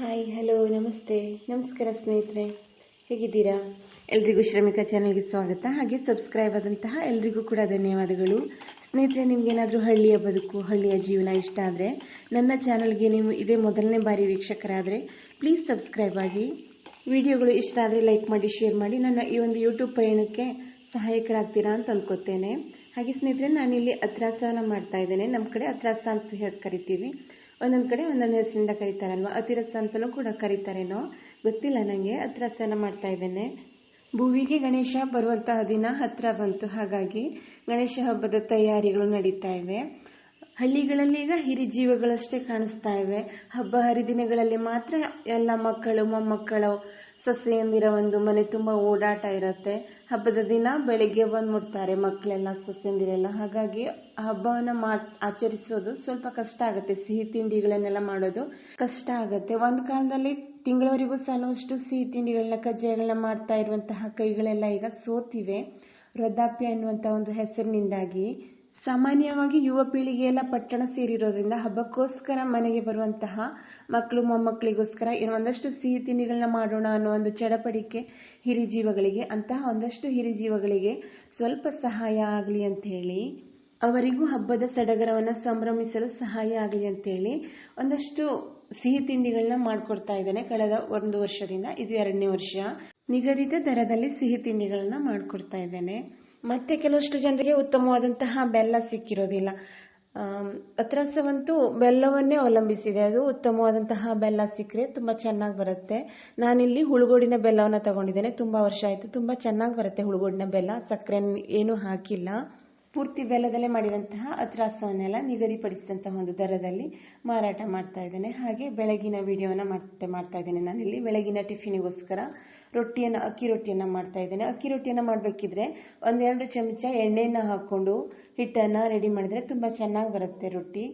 Hi hello ನಮಸ್ತೆ. ನಮಸ್ಕಾರ ಸ್ನೇಹಿತರೆ. ಹೇಗಿದ್ದೀರಾ? ಎಲ್ರಿಗೂ ಶ್ರಮಿಕ ಚಾನಲ್ಗೆ ಸ್ವಾಗತ. ಹಾಗೆ ಸಬ್ಸ್ಕ್ರೈಬ್ ಆದಂತಹ ಎಲ್ರಿಗೂ ಕೂಡ ಧನ್ಯವಾದಗಳು. ಸ್ನೇಹಿತರೆ ನಿಮಗೇನಾದರೂ ಹಳ್ಳಿಯ ಬದುಕು, ಹಳ್ಳಿಯ ಜೀವನ ಇಷ್ಟ ಆದರೆ ನನ್ನ ಚಾನಲ್ಗೆ ನೀವು ಇದೇ ಮೊದಲನೇ ಬಾರಿ ವೀಕ್ಷಕರಾದರೆ ಪ್ಲೀಸ್ ಸಬ್ಸ್ಕ್ರೈಬ್ ಆಗಿ. ವಿಡಿಯೋಗಳು ಇಷ್ಟ ಆದರೆ ಲೈಕ್ ಮಾಡಿ ಶೇರ್ ಮಾಡಿ. ನನ್ನ ಈ ಒಂದು ಯೂಟ್ಯೂಬ್ ಪಯಣಕ್ಕೆ ಸಹಾಯಕರಾಗ್ತೀರಾ ಅಂತ ಅಂದ್ಕೋತೇನೆ ಹಾಗೆ ಸ್ನೇಹಿತರೆ, ನಾನಿಲ್ಲಿ ಅತ್ರಾಸನ ಮಾಡ್ತಾ ಇದ್ದೇನೆ. ನಮ್ಮ ಕಡೆ ಅತ್ರಾಸ ಅಂತ ಹೇಳಿ ಕರಿತೀವಿ. ಒಂದೊಂದು ಕಡೆ ಒಂದೊಂದು ಹೆಸರಿಂದ ಕರೀತಾರಲ್ವ? ಅತಿರಸ ಅಂತಲೂ ಕೂಡ ಕರೀತಾರೇನೋ? ಗೊತ್ತಿಲ್ಲ ನನಗೆ ಅತಿರಸನ ಮಾಡ್ತಾ ಇದ್ದೇನೆ. ಭುವಿಗೆ ಗಣೇಶ ಬರುವಂತಹ ದಿನ ಹತ್ರ ಬಂತು. ಹಾಗಾಗಿ ಗಣೇಶ ಹಬ್ಬದ ತಯಾರಿಗಳು ನಡೀತಾ ಇವೆ. ಹಳ್ಳಿಗಳಲ್ಲಿ ಈಗ ಹಿರಿ ಜೀವಗಳಷ್ಟೇ ಕಾಣಿಸ್ತಾ ಇವೆ. ಹಬ್ಬ ಹರಿದಿನಗಳಲ್ಲಿ ಮಾತ್ರ ಎಲ್ಲ ಮಕ್ಕಳು, ಮೊಮ್ಮಕ್ಕಳು ಸೊಸೆಯಂದಿರ ಒಂದು ಮನೆ ತುಂಬ ಓಡಾಟ ಇರುತ್ತೆ. ಹಬ್ಬದ ದಿನ ಬೆಳಿಗ್ಗೆ ಬಂದು ಮುಟ್ತಾರೆ ಮಕ್ಕಳೆಲ್ಲ ಸೊಸೆಯಂದಿರೆಲ್ಲ. ಹಾಗಾಗಿ ಹಬ್ಬವನ್ನು ಮಾ ಆಚರಿಸೋದು ಸ್ವಲ್ಪ ಕಷ್ಟ ಆಗುತ್ತೆ. ಸಿಹಿ ತಿಂಡಿಗಳನ್ನೆಲ್ಲ ಮಾಡೋದು ಕಷ್ಟ ಆಗುತ್ತೆ. ಒಂದು ಕಾಲದಲ್ಲಿ ತಿಂಗಳವರೆಗೂ ಸಾಲುವಷ್ಟು ಸಿಹಿ ತಿಂಡಿಗಳನ್ನ, ಕಜ್ಜಾಯಗಳನ್ನ ಮಾಡ್ತಾ ಇರುವಂತಹ ಕೈಗಳೆಲ್ಲ ಈಗ ಸೋತಿವೆ. ವೃದ್ಧಾಪ್ಯ ಎನ್ನುವಂಥ ಒಂದು ಹೆಸರಿನಿಂದಾಗಿ ಸಾಮಾನ್ಯವಾಗಿ ಯುವ ಪೀಳಿಗೆ ಎಲ್ಲ ಪಟ್ಟಣ ಸೇರಿರೋದ್ರಿಂದ ಹಬ್ಬಕ್ಕೋಸ್ಕರ ಮನೆಗೆ ಬರುವಂತಹ ಮಕ್ಕಳು ಮೊಮ್ಮಕ್ಕಳಿಗೋಸ್ಕರ ಒಂದಷ್ಟು ಸಿಹಿ ತಿಂಡಿಗಳನ್ನ ಮಾಡೋಣ ಅನ್ನೋ ಒಂದು ಚಡಪಡಿಕೆ ಹಿರಿ ಜೀವಗಳಿಗೆ ಅಂತಹ ಒಂದಷ್ಟು ಹಿರಿ ಜೀವಗಳಿಗೆ ಸ್ವಲ್ಪ ಸಹಾಯ ಆಗಲಿ ಅಂತ ಹೇಳಿ, ಅವರಿಗೂ ಹಬ್ಬದ ಸಡಗರವನ್ನು ಸಂಭ್ರಮಿಸಲು ಸಹಾಯ ಆಗಲಿ ಅಂತೇಳಿ ಒಂದಷ್ಟು ಸಿಹಿ ತಿಂಡಿಗಳನ್ನ ಮಾಡಿಕೊಡ್ತಾ ಇದ್ದಾನೆ ಕಳೆದ ಒಂದು ವರ್ಷದಿಂದ, ಇದು ಎರಡನೇ ವರ್ಷ. ನಿಗದಿತ ದರದಲ್ಲಿ ಸಿಹಿ ತಿಂಡಿಗಳನ್ನ ಮಾಡಿಕೊಡ್ತಾ ಇದ್ದೇನೆ. ಮತ್ತೆ ಕೆಲವಷ್ಟು ಜನರಿಗೆ ಉತ್ತಮವಾದಂತಹ ಬೆಲ್ಲ ಸಿಕ್ಕಿರೋದಿಲ್ಲ. ಅತ್ರಸವಂತೂ ಬೆಲ್ಲವನ್ನೇ ಅವಲಂಬಿಸಿದೆ. ಅದು ಉತ್ತಮವಾದಂತಹ ಬೆಲ್ಲ ಸಿಕ್ಕರೆ ತುಂಬ ಚೆನ್ನಾಗಿ ಬರುತ್ತೆ. ನಾನಿಲ್ಲಿ ಹುಳುಗೋಡಿನ ಬೆಲ್ಲವನ್ನು ತಗೊಂಡಿದ್ದೇನೆ. ತುಂಬ ವರ್ಷ ಆಯಿತು. ತುಂಬ ಚೆನ್ನಾಗಿ ಬರುತ್ತೆ ಹುಳುಗೋಡಿನ ಬೆಲ್ಲ. ಸಕ್ಕರೆ ಏನೂ ಹಾಕಿಲ್ಲ. ಪೂರ್ತಿ ಬೆಲ್ಲದಲ್ಲೇ ಮಾಡಿದಂತಹ ಅತ್ರಾಸವನ್ನೆಲ್ಲ ನಿಗದಿಪಡಿಸಿದಂತಹ ಒಂದು ದರದಲ್ಲಿ ಮಾರಾಟ ಮಾಡ್ತಾ ಇದ್ದೇನೆ. ಹಾಗೆ ಬೆಳಗಿನ ವಿಡಿಯೋನ ಮತ್ತೆ ಮಾಡ್ತಾ ಇದ್ದೇನೆ ನಾನಿಲ್ಲಿ ಬೆಳಗಿನ ಟಿಫಿನಿಗೋಸ್ಕರ ರೊಟ್ಟಿಯನ್ನು, ಅಕ್ಕಿ ರೊಟ್ಟಿಯನ್ನು ಮಾಡ್ತಾ ಇದ್ದೇನೆ. ಅಕ್ಕಿ ರೊಟ್ಟಿಯನ್ನು ಮಾಡಬೇಕಿದ್ರೆ ಒಂದೆರಡು ಚಮಚ ಎಣ್ಣೆಯನ್ನು ಹಾಕ್ಕೊಂಡು ಹಿಟ್ಟನ್ನು ರೆಡಿ ಮಾಡಿದರೆ ತುಂಬ ಚೆನ್ನಾಗಿ ಬರುತ್ತೆ ರೊಟ್ಟಿ.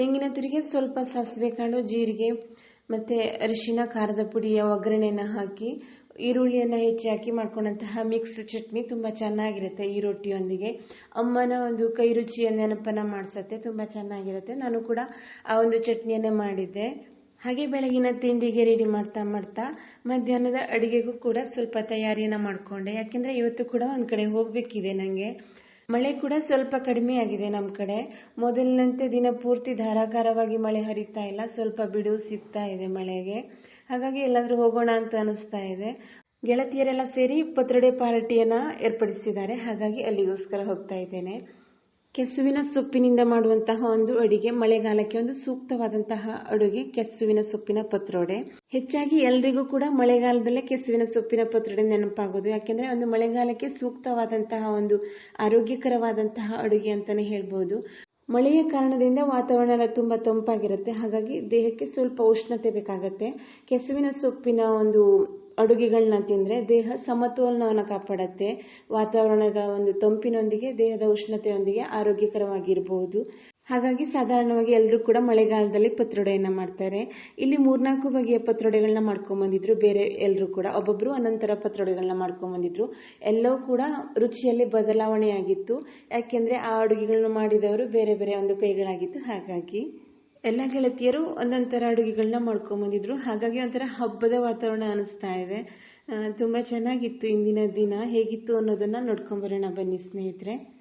ತೆಂಗಿನ ತುರಿಗೆ ಸ್ವಲ್ಪ ಸಾಸಿವೆ ಕಾಳು, ಜೀರಿಗೆ ಮತ್ತು ಅರಿಶಿನ, ಖಾರದ ಪುಡಿಯ ಒಗ್ಗರಣೆಯನ್ನು ಹಾಕಿ, ಈರುಳ್ಳಿಯನ್ನು ಹೆಚ್ಚಿ ಹಾಕಿ ಮಾಡ್ಕೊಂಡಂತಹ ಮಿಕ್ಸ್ ಚಟ್ನಿ ತುಂಬ ಚೆನ್ನಾಗಿರುತ್ತೆ ಈ ರೊಟ್ಟಿಯೊಂದಿಗೆ. ಅಮ್ಮನ ಒಂದು ಕೈ ರುಚಿಯ ನೆನಪನ್ನು ಮಾಡಿಸತ್ತೆ, ತುಂಬ ಚೆನ್ನಾಗಿರುತ್ತೆ. ನಾನು ಕೂಡ ಆ ಒಂದು ಚಟ್ನಿಯನ್ನು ಮಾಡಿದ್ದೆ. ಹಾಗೆ ಬೆಳಗಿನ ತಿಂಡಿಗೆ ರೆಡಿ ಮಾಡ್ತಾ ಮಾಡ್ತಾ ಮಧ್ಯಾಹ್ನದ ಅಡುಗೆಗೂ ಕೂಡ ಸ್ವಲ್ಪ ತಯಾರಿಯನ್ನು ಮಾಡಿಕೊಂಡೆ. ಯಾಕೆಂದರೆ ಇವತ್ತು ಕೂಡ ಒಂದು ಕಡೆ ಹೋಗಬೇಕಿದೆ ನನಗೆ ಮಳೆ ಕೂಡ ಸ್ವಲ್ಪ ಕಡಿಮೆ ಆಗಿದೆ ನಮ್ಮ ಕಡೆ. ಮೊದಲಿನಂತೆ ದಿನ ಪೂರ್ತಿ ಧಾರಾಕಾರವಾಗಿ ಮಳೆ ಹರಿತಾ ಇಲ್ಲ. ಸ್ವಲ್ಪ ಬಿಡುವು ಸಿಗ್ತಾ ಇದೆ ಮಳೆಗೆ. ಹಾಗಾಗಿ ಎಲ್ಲಾದರೂ ಹೋಗೋಣ ಅಂತ ಅನಿಸ್ತಾ ಇದೆ. ಗೆಳತಿಯರೆಲ್ಲ ಸೇರಿ ಪತ್ರೊಡೆ ಪಾರ್ಟಿಯನ್ನು ಏರ್ಪಡಿಸಿದ್ದಾರೆ. ಹಾಗಾಗಿ ಅಲ್ಲಿಗೋಸ್ಕರ ಹೋಗ್ತಾ ಇದ್ದೇನೆ. ಕೆಸುವಿನ ಸೊಪ್ಪಿನಿಂದ ಮಾಡುವಂತಹ ಒಂದು ಅಡುಗೆ, ಮಳೆಗಾಲಕ್ಕೆ ಒಂದು ಸೂಕ್ತವಾದಂತಹ ಅಡುಗೆ, ಕೆಸುವಿನ ಸೊಪ್ಪಿನ ಪತ್ರೊಡೆ. ಹೆಚ್ಚಾಗಿ ಎಲ್ರಿಗೂ ಕೂಡ ಮಳೆಗಾಲದಲ್ಲೇ ಕೆಸುವಿನ ಸೊಪ್ಪಿನ ಪತ್ರೊಡೆ ನೆನಪಾಗೋದು. ಯಾಕೆಂದ್ರೆ ಒಂದು ಮಳೆಗಾಲಕ್ಕೆ ಸೂಕ್ತವಾದಂತಹ ಒಂದು ಆರೋಗ್ಯಕರವಾದಂತಹ ಅಡುಗೆ ಅಂತಾನೆ ಹೇಳ್ಬೋದು. ಮಳೆಯ ಕಾರಣದಿಂದ ವಾತಾವರಣ ಎಲ್ಲ ತುಂಬ ತಂಪಾಗಿರುತ್ತೆ. ಹಾಗಾಗಿ ದೇಹಕ್ಕೆ ಸ್ವಲ್ಪ ಉಷ್ಣತೆ ಬೇಕಾಗತ್ತೆ. ಕೆಸುವಿನ ಸೊಪ್ಪಿನ ಒಂದು ಅಡುಗೆಗಳನ್ನ ತಿಂದರೆ ದೇಹ ಸಮತೋಲನವನ್ನು ಕಾಪಾಡುತ್ತೆ. ವಾತಾವರಣದ ಒಂದು ತಂಪಿನೊಂದಿಗೆ, ದೇಹದ ಉಷ್ಣತೆಯೊಂದಿಗೆ ಆರೋಗ್ಯಕರವಾಗಿರಬಹುದು. ಹಾಗಾಗಿ ಸಾಧಾರಣವಾಗಿ ಎಲ್ಲರೂ ಕೂಡ ಮಳೆಗಾಲದಲ್ಲಿ ಪತ್ರೊಡೆಯನ್ನು ಮಾಡ್ತಾರೆ. ಇಲ್ಲಿ ಮೂರ್ನಾಲ್ಕು ಬಗೆಯ ಪತ್ರೊಡೆಗಳನ್ನ ಮಾಡ್ಕೊಂಬಂದಿದ್ರು. ಬೇರೆ ಎಲ್ಲರೂ ಕೂಡ. ಒಬ್ಬೊಬ್ಬರು ಅನಂತರ ಪತ್ರೊಡೆಗಳನ್ನ ಮಾಡ್ಕೊಂಬಂದಿದ್ರು. ಎಲ್ಲವೂ ಕೂಡ ರುಚಿಯಲ್ಲಿ ಬದಲಾವಣೆಯಾಗಿತ್ತು. ಯಾಕೆಂದರೆ ಆ ಅಡುಗೆಗಳನ್ನು ಮಾಡಿದವರು ಬೇರೆ ಬೇರೆ ಒಂದು ಕೈಗಳಾಗಿತ್ತು. ಹಾಗಾಗಿ ಎಲ್ಲ ಗೆಳತಿಯರು ಒಂದೊಂಥರ ಅಡುಗೆಗಳನ್ನ ಮಾಡ್ಕೊಂಬಂದಿದ್ರು ಹಾಗಾಗಿ ಒಂಥರ ಹಬ್ಬದ ವಾತಾವರಣ ಅನಿಸ್ತಾ ಇದೆ. ತುಂಬ ಚೆನ್ನಾಗಿತ್ತು ಇಂದಿನ ದಿನ. ಹೇಗಿತ್ತು ಅನ್ನೋದನ್ನು ನೋಡ್ಕೊಂಬರೋಣ ಬನ್ನಿ ಸ್ನೇಹಿತರೆ.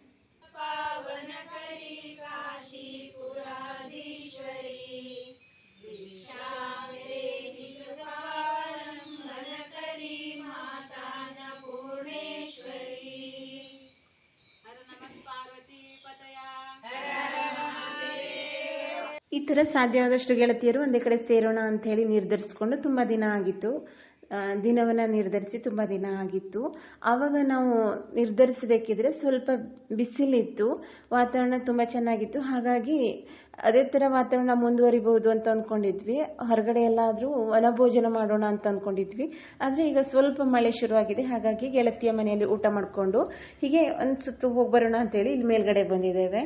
ಥರ ಸಾಧ್ಯವಾದಷ್ಟು ಗೆಳತಿಯರು ಒಂದೇ ಕಡೆ ಸೇರೋಣ ಅಂತ ಹೇಳಿ ನಿರ್ಧರಿಸ್ಕೊಂಡು ತುಂಬ ದಿನ ಆಗಿತ್ತು. ದಿನವನ್ನು ನಿರ್ಧರಿಸಿ ತುಂಬ ದಿನ ಆಗಿತ್ತು. ಆವಾಗ ನಾವು ನಿರ್ಧರಿಸಬೇಕಿದ್ರೆ ಸ್ವಲ್ಪ ಬಿಸಿಲಿತ್ತು. ವಾತಾವರಣ ತುಂಬ ಚೆನ್ನಾಗಿತ್ತು. ಹಾಗಾಗಿ ಅದೇ ಥರ ವಾತಾವರಣ ಮುಂದುವರಿಬಹುದು ಅಂತ ಅಂದ್ಕೊಂಡಿದ್ವಿ ಹೊರಗಡೆ ಎಲ್ಲಾದರೂ ವನಭೋಜನ ಮಾಡೋಣ ಅಂತ ಅಂದ್ಕೊಂಡಿದ್ವಿ ಆದರೆ ಈಗ ಸ್ವಲ್ಪ ಮಳೆ ಶುರುವಾಗಿದೆ. ಹಾಗಾಗಿ ಗೆಳತಿಯ ಮನೆಯಲ್ಲಿ ಊಟ ಮಾಡಿಕೊಂಡು ಹೀಗೆ ಒಂದು ಸುತ್ತು ಹೋಗಿ ಬರೋಣ ಅಂತೇಳಿ ಇಲ್ಲಿ ಮೇಲ್ಗಡೆ ಬಂದಿದ್ದೇವೆ.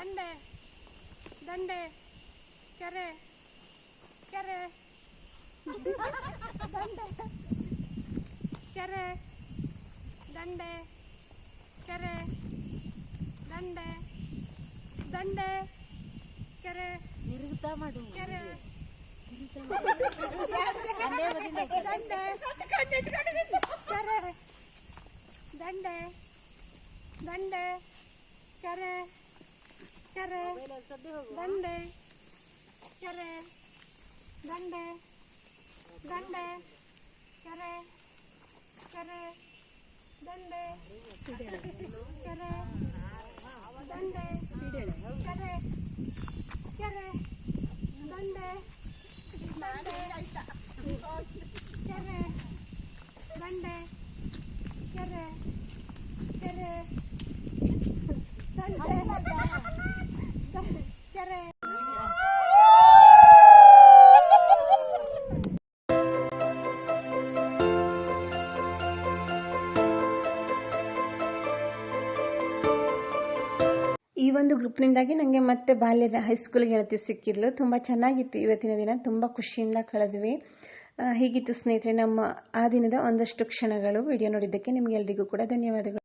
தண்டை. தண்டை. கரை. கரை. தண்டை. கரை. தண்டை. கரை. தண்டை. தண்டை. கரை. இருக்குதா மாட்டோம். கரை. தண்டை. கரை. தண்டை. தண்டை. கரை. ಕೆರೆ ಕೆರೆ ದಂಡೆ ಕೆರೆ ದಂಡೆ ದಂಡೆ ಕೆರೆ ಕೆರೆ ದಂಡೆ ಕೆರೆ ದಂಡೆ ಕೆರೆ ಕೆರೆ ದಂಡೆ ದಂಡೆ ಒಂದು ಗ್ರೂಪ್ನಿಂದಾಗಿ ನನಗೆ ಮತ್ತೆ ಬಾಲ್ಯದ ಹೈಸ್ಕೂಲ್ ಗೆಳತಿ ಸಿಕ್ಕಿದ್ಲು. ತುಂಬ ಚೆನ್ನಾಗಿತ್ತು. ಇವತ್ತಿನ ದಿನ ತುಂಬ ಖುಷಿಯಿಂದ ಕಳೆದ್ವಿ. ಹೀಗಿತ್ತು ಸ್ನೇಹಿತರೆ, ನಮ್ಮ ಆ ದಿನದ ಒಂದಷ್ಟು ಕ್ಷಣಗಳು. ವಿಡಿಯೋ ನೋಡಿದ್ದಕ್ಕೆ ನಿಮಗೆಲ್ಲರಿಗೂ ಕೂಡ ಧನ್ಯವಾದಗಳು.